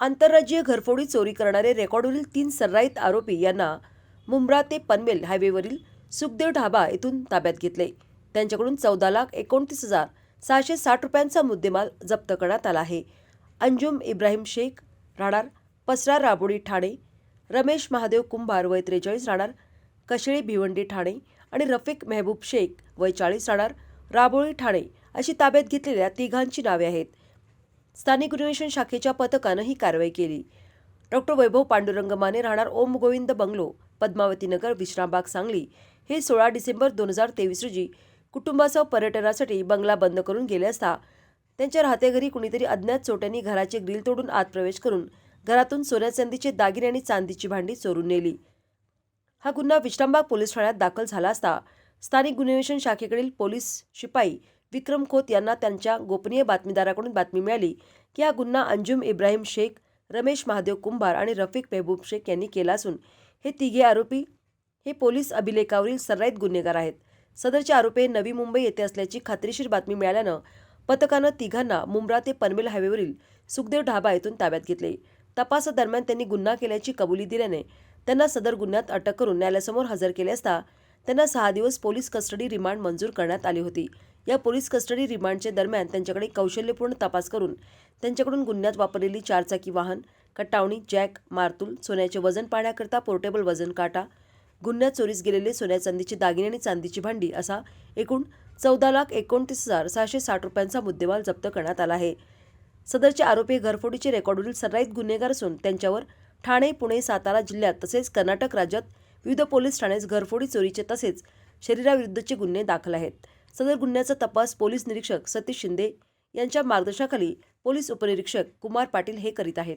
आंतरराज्यीय घरफोडी चोरी करणारे रेकॉर्डवरील तीन सर्राईत आरोपी यांना मुंब्रा ते पनवेल हायवेवरील सुखदेव ढाबा येथून ताब्यात घेतले. त्यांच्याकडून चौदा लाख एकोणतीस हजार सहाशे साठ रुपयांचा मुद्देमाल जप्त करण्यात आला आहे. अंजुम इब्राहिम शेख राहणार पसरा राबोडी ठाणे रमेश महादेव कुंभार वय त्रेचाळीस राहणार कशेळी भिवंडी ठाणे आणि रफिक मेहबूब शेख वय चाळीस राहणार राबोळी ठाणे अशी ताब्यात घेतलेल्या तिघांची नावे आहेत. स्थानिक गुन्हेशन शाखेच्या पथकानं ही कारवाई केली. डॉक्टर वैभव पांडुरंग माने राहणार ओम गोविंद बंगलो पद्मावती नगर विश्रामबाग सांगली. हे सोळा डिसेंबर दोन हजार तेवीस रोजी कुटुंबासह पर्यटनासाठी बंगला बंद करून गेले असता त्यांच्या राहत्या घरी कुणीतरी अज्ञात चोट्यांनी घराचे ग्रिल तोडून आत प्रवेश करून घरातून सोन्या चांदीचे दागिने आणि चांदीची भांडी चोरून नेली. हा गुन्हा विश्रामबाग पोलीस ठाण्यात दाखल झाला असता स्थानिक गुन्हेशन शाखेकडील पोलीस शिपाई विक्रम खोत यांना त्यांच्या गोपनीय बातमीदाराकडून बातमी मिळाली की हा गुन्हा अंजुम इब्राहिम शेख रमेश महादेव कुंभार आणि रफिक मेहबूब शेख यांनी केला असून हे तिघे आरोपी हे पोलीस अभिलेखावरील सर्राईत गुन्हेगार आहेत. सदरचे आरोपी नवी मुंबई येथे असल्याची खात्रीशीर बातमी मिळाल्यानं पथकानं तिघांना मुंब्रा ते पनवेल हायवेवरील सुखदेव ढाबा येथून ताब्यात घेतले. तपासादरम्यान त्यांनी गुन्हा केल्याची कबुली दिल्याने त्यांना सदर गुन्ह्यात अटक करून न्यायालयासमोर हजर केले असता त्यांना सहा दिवस पोलीस कस्टडी रिमांड मंजूर करण्यात आली होती. या पोलीस कस्टडी रिमांडचे दरम्यान त्यांच्याकडे कौशल्यपूर्ण तपास करून त्यांच्याकडून गुन्ह्यात वापरलेली चारचाकी वाहन कटावणी जॅक मारतूल सोन्याचे वजन पाहण्याकरता पोर्टेबल वजन काटा गुन्ह्यात चोरीस गेलेले सोन्या चांदीचे दागिने आणि चांदीची भांडी असा एकूण चौदा लाख एकोणतीस हजार सहाशे साठ रुपयांचा मुद्देमाल जप्त करण्यात आला आहे. सदरचे आरोपी घरफोडीचे रेकॉर्डवरील सर्राईत गुन्हेगार असून त्यांच्यावर ठाणे पुणे सातारा जिल्ह्यात तसेच कर्नाटक राज्यात विविध पोलीस ठाण्यास घरफोडी चोरीचे तसेच शरीराविरुद्धचे गुन्हे दाखल आहेत. सदर गुन्ह्याचा तपास पोलीस निरीक्षक सतीश शिंदे यांच्या मार्गदर्शनाखाली पोलीस उपनिरीक्षक कुमार पाटील हे करीत आहेत.